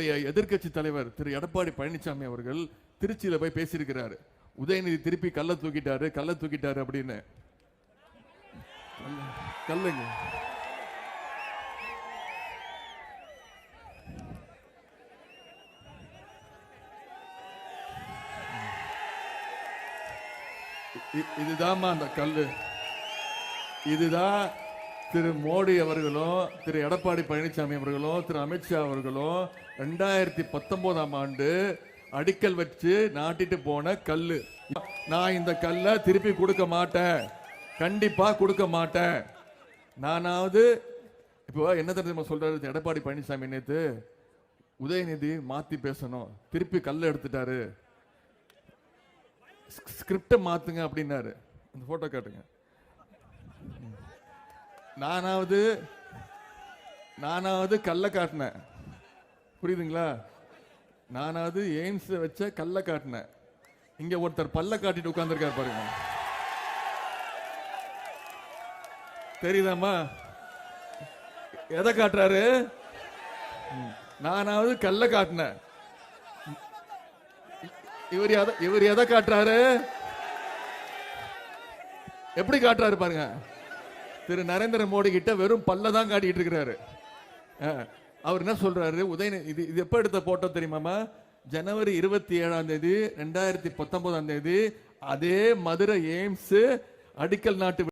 நம்முடைய எதிர்க்கட்சி தலைவர் திரு எடப்பாடி பழனிசாமி அவர்கள் திருச்சியில் போய் பேசியிருக்கிறாரு. உதயநிதி திருப்பி கள்ள தூக்கிட்டாரு கள்ள தூக்கிட்டாரு அப்படின்னு. கல்லுங்க. இதுதாம்மா அந்த கல்லு. இதுதான் திரு மோடி அவர்களும் திரு எடப்பாடி பழனிசாமி அவர்களும் திரு அமித்ஷா அவர்களும் ரெண்டாயிரத்தி பத்தொன்பதாம் ஆண்டு அடிக்கல் வச்சு நாட்டிட்டு போன கல் நான் இந்த கல்லை திருப்பி கொடுக்க மாட்டேன். கண்டிப்பாக கொடுக்க மாட்டேன். நானாவது இப்போ என்ன தெரியுமா சொல்றாரு எடப்பாடி பழனிசாமி நேற்று உதயநிதி மாற்றி பேசணும். திருப்பி கல் எடுத்துட்டாரு. ஸ்கிரிப்டை மாற்றுங்க அப்படின்னாரு. அந்த ஃபோட்டோ காட்டுங்க. நானாவது நானாவது கல்லை காட்டினேன். புரியுதுங்களா? நானாவது எய்ம்ஸ் வச்ச கல்ல காட்டினேன். இங்க ஒருத்தர் பல்ல காட்டிட்டு உட்கார்ந்திருக்காரு பாருங்க. தெரியுதாம்மா? எதை காட்டுறாரு? நானாவது கல்ல காட்டினேன். இவர் எதை இவர் எதை காட்டுறாரு? எப்படி காட்டுறாரு பாருங்க. திரு நரேந்திர மோடி கிட்ட வெறும் பல்ல தான் காட்டிட்டு இருக்கிறாரு. அவர் என்ன சொல்றாரு? உதய இது இது எப்ப எடுத்த போட்டோ தெரியுமாமா ஜனவரி இருபத்தி ஏழாம் தேதி ரெண்டாயிரத்தி பத்தொன்பதாம் தேதி அதே மதுரை எய்ம்ஸ் அடிக்கல் நாட்டு